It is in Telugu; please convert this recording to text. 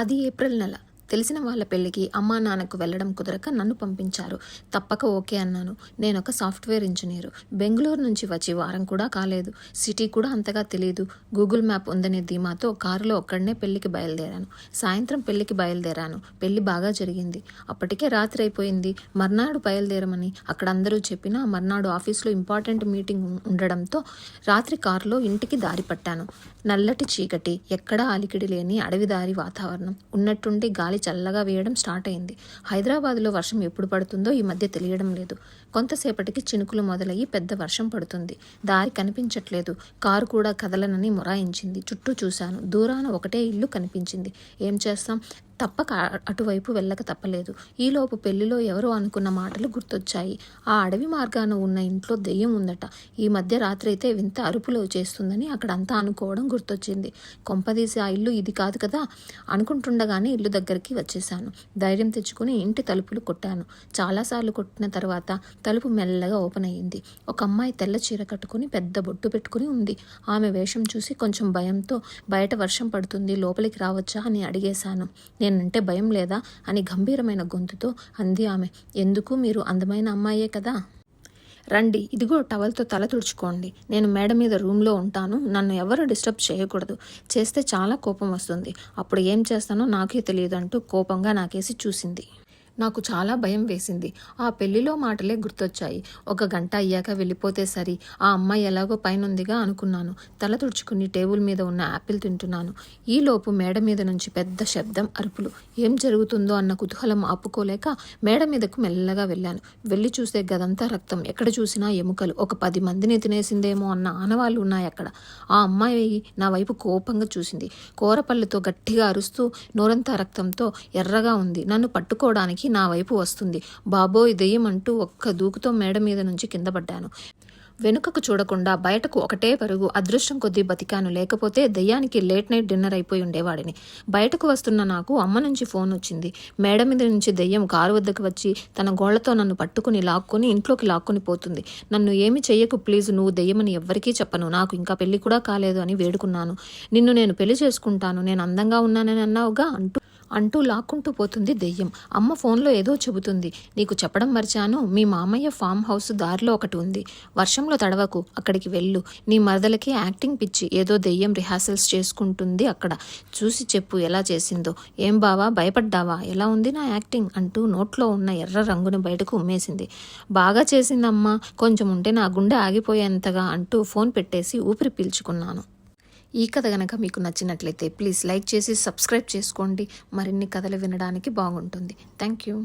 అది ఏప్రిల్ నెల. తెలిసిన వాళ్ళ పెళ్ళికి అమ్మా నాన్నకు వెళ్ళడం కుదరక నన్ను పంపించారు. తప్పక ఓకే అన్నాను. నేను ఒక సాఫ్ట్వేర్ ఇంజనీరు. బెంగళూరు నుంచి వచ్చి వారం కూడా కాలేదు. సిటీ కూడా అంతగా తెలియదు గూగుల్ మ్యాప్ ఉందనే ధీమాతో కారులో ఒక్కడనే పెళ్ళికి బయలుదేరాను. సాయంత్రం పెళ్ళికి బయలుదేరాను. పెళ్ళి బాగా జరిగింది. అప్పటికే రాత్రి అయిపోయింది. మర్నాడు బయలుదేరమని అక్కడ అందరూ చెప్పినా మర్నాడు ఆఫీస్లో ఇంపార్టెంట్ మీటింగ్ ఉండడంతో రాత్రి కారులో ఇంటికి దారి పట్టాను. నల్లటి చీకటి ఎక్కడా అలికిడి లేని అడవిదారి వాతావరణం. ఉన్నట్టుండి గాలి చల్లగా వేయడం స్టార్ట్ అయింది. హైదరాబాద్లో వర్షం ఎప్పుడు పడుతుందో ఈ మధ్య తెలియడం లేదు. కొంతసేపటికి చినుకులు మొదలయ్యి పెద్ద వర్షం పడుతుంది. దారి కనిపించట్లేదు. కారు కూడా కదలనని మొరాయించింది. చుట్టూ చూశాను. దూరాన ఒకటే ఇల్లు కనిపించింది. ఏం చేస్తాం? తప్పక అటువైపు వెళ్ళక తప్పలేదు. ఈలోపు పెళ్ళిలో ఎవరో అనుకున్న మాటలు గుర్తొచ్చాయి. ఆ అడవి మార్గాన ఉన్న ఇంట్లో దెయ్యం ఉందట. ఈ మధ్య రాత్రి అయితే వింత అరుపులు చేస్తుందని అక్కడంతా అనుకోవడం గుర్తొచ్చింది. కొంపదీసి ఆ ఇల్లు ఇది కాదు కదా? అనుకుంటుండగానే ఇల్లు దగ్గరికి వచ్చేసాను ధైర్యం తెచ్చుకుని ఇంటి తలుపులు కొట్టాను. చాలాసార్లు కొట్టిన తర్వాత తలుపు మెల్లగా ఓపెన్ అయ్యింది. ఒక అమ్మాయి తెల్ల చీర కట్టుకుని పెద్ద బొట్టు పెట్టుకుని ఉంది. ఆమె వేషం చూసి కొంచెం భయంతో బయట వర్షం పడుతుంది లోపలికి రావచ్చా? అని అడిగేశాను. నేనంటే భయం లేదా అని గంభీరమైన గొంతుతో అంది ఆమె. ఎందుకు? మీరు అందమైన అమ్మాయే కదా? రండి ఇదిగో టవల్తో తల తుడుచుకోండి. నేను మేడ మీద రూమ్లో ఉంటాను. నన్ను ఎవరు డిస్టర్బ్ చేయకూడదు. చేస్తే చాలా కోపం వస్తుంది. అప్పుడు ఏం చేస్తానో నాకే తెలియదు అంటూ కోపంగా నాకేసి చూసింది. నాకు చాలా భయం వేసింది. ఆ పెళ్ళిలో మాటలే గుర్తొచ్చాయి. ఒక గంట అయ్యాక వెళ్ళిపోతే సరి. ఆ అమ్మాయి ఎలాగో పైనుందిగా అనుకున్నాను. తల తుడుచుకుని టేబుల్ మీద ఉన్న యాపిల్ తింటున్నాను. ఈలోపు మేడ మీద నుంచి పెద్ద శబ్దం అరుపులు. ఏం జరుగుతుందో అన్న కుతూహలం ఆపుకోలేక మేడ మీదకు మెల్లగా వెళ్ళాను. వెళ్ళి చూసే గదంతా రక్తం. ఎక్కడ చూసినా ఎముకలు. ఒక పది మందిని తినేసిందేమో అన్న ఆనవాళ్ళు ఉన్నాయి అక్కడ ఆ అమ్మాయి నా వైపు కోపంగా చూసింది. కూరపళ్ళతో గట్టిగా అరుస్తూ నోరంతా రక్తంతో ఎర్రగా ఉంది. నన్ను పట్టుకోవడానికి నా వైపు వస్తుంది. బాబోయ్ దెయ్యం అంటూ ఒక్క దూకుతో మేడ మీద నుంచి కింద పడ్డాను. వెనుకకు చూడకుండా బయటకు ఒకటే పరుగు అదృష్టం కొద్దీ బతికాను. లేకపోతే దయ్యానికి లేట్ నైట్ డిన్నర్ అయిపోయి ఉండేవాడిని. బయటకు వస్తున్న నాకు అమ్మ నుంచి ఫోన్ వచ్చింది. మేడ మీద నుంచి దెయ్యం కారు వద్దకు వచ్చి తన గోళ్ళతో నన్ను పట్టుకుని లాక్కొని ఇంట్లోకి లాక్కొని పోతుంది. నన్ను ఏమి చెయ్యకు ప్లీజ్ నువ్వు దెయ్యమని ఎవ్వరికీ చెప్పను. నాకు ఇంకా పెళ్ళి కూడా కాలేదు అని వేడుకున్నాను. నిన్ను నేను పెళ్ళి చేసుకుంటాను. నేను అందంగా ఉన్నానని అన్నావుగా అంటూ అంటూ లాక్కుంటూ పోతుంది దెయ్యం. అమ్మ ఫోన్లో ఏదో చెబుతుంది. నీకు చెప్పడం మర్చాను. మీ మామయ్య ఫామ్ హౌస్ దారిలో ఒకటి ఉంది. వర్షంలో తడవకు. అక్కడికి వెళ్ళు. నీ మరదలకి యాక్టింగ్ పిచ్చి. ఏదో దెయ్యం రిహార్సల్స్ చేసుకుంటుంది అక్కడ. చూసి చెప్పు ఎలా చేసిందో. ఏం బావా? భయపడ్డావా? ఎలా ఉంది నా యాక్టింగ్? అంటూ నోట్లో ఉన్న ఎర్ర రంగును బయటకు ఉమ్మేసింది. బాగా చేసిందమ్మా. కొంచెం ఉంటే నా గుండె ఆగిపోయేంతగా అంటూ ఫోన్ పెట్టేసి ఊపిరి పీల్చుకున్నాను. ఈ కథ కనుక మీకు నచ్చినట్లయితే ప్లీజ్ లైక్ చేసి సబ్స్క్రైబ్ చేసుకోండి. మరిన్ని కథలు వినడానికి బాగుంటుంది. Thank you